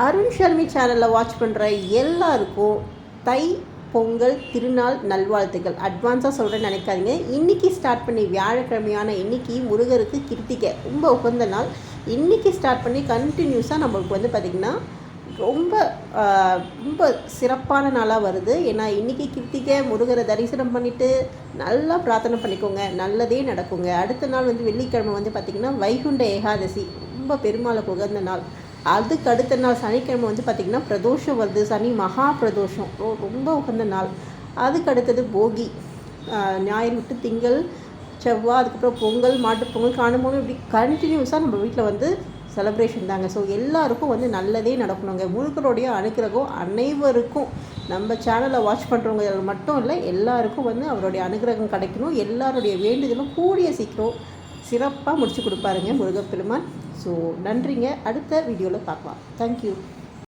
அருண் ஷர்மி சேனலில் வாட்ச் பண்ணுற எல்லாருக்கும் தை பொங்கல் திருநாள் நல்வாழ்த்துக்கள். அட்வான்ஸாக சொல்கிறேன்னு நினைக்காதீங்க. இன்றைக்கி ஸ்டார்ட் பண்ணி வியாழக்கிழமையான இன்னைக்கு முருகருக்கு கிருத்திகை. ரொம்ப உகந்த நாள். இன்றைக்கி ஸ்டார்ட் பண்ணி கண்டினியூஸாக நம்மளுக்கு வந்து பார்த்திங்கன்னா ரொம்ப ரொம்ப சிறப்பான நாளாக வருது. ஏன்னா இன்றைக்கி கிருத்திகை முருகரை தரிசனம் பண்ணிவிட்டு நல்லா பிரார்த்தனை பண்ணிக்கோங்க. நல்லதே நடக்குங்க. அடுத்த நாள் வந்து வெள்ளிக்கிழமை வந்து பார்த்திங்கன்னா வைகுண்ட ஏகாதசி. ரொம்ப பெருமாளுக்கு உகந்த நாள். அதுக்கு அடுத்த நாள் சனிக்கிழமை வந்து பார்த்திங்கன்னா பிரதோஷம் வருது. சனி மகா பிரதோஷம். ரொம்ப உகந்த நாள். அதுக்கு அடுத்தது போகி. ஞாயிறு விட்டு திங்கள் செவ்வாய் அதுக்கப்புறம் பொங்கல் மாட்டு பொங்கல் காணும் பொங்கல் இப்படி கண்டினியூஸாக நம்ம வீட்டில் வந்து செலப்ரேஷன் தாங்க. ஸோ எல்லாருக்கும் வந்து நல்லதே நடக்கணுங்க. முழுக்கருடைய அனுகிரகம் அனைவருக்கும். நம்ம சேனலை வாட்ச் பண்ணுறவங்க மட்டும் இல்லை எல்லாருக்கும் வந்து அவருடைய அனுகிரகம் கிடைக்கணும். எல்லாருடைய வேண்டுதலும் கூடிய சீக்கிரம் சிறப்பாக முடிச்சு கொடுப்பாருங்க முருகப்பெருமான். ஸோ நன்றிங்க. அடுத்த வீடியோவில் பார்க்கலாம். தேங்க்யூ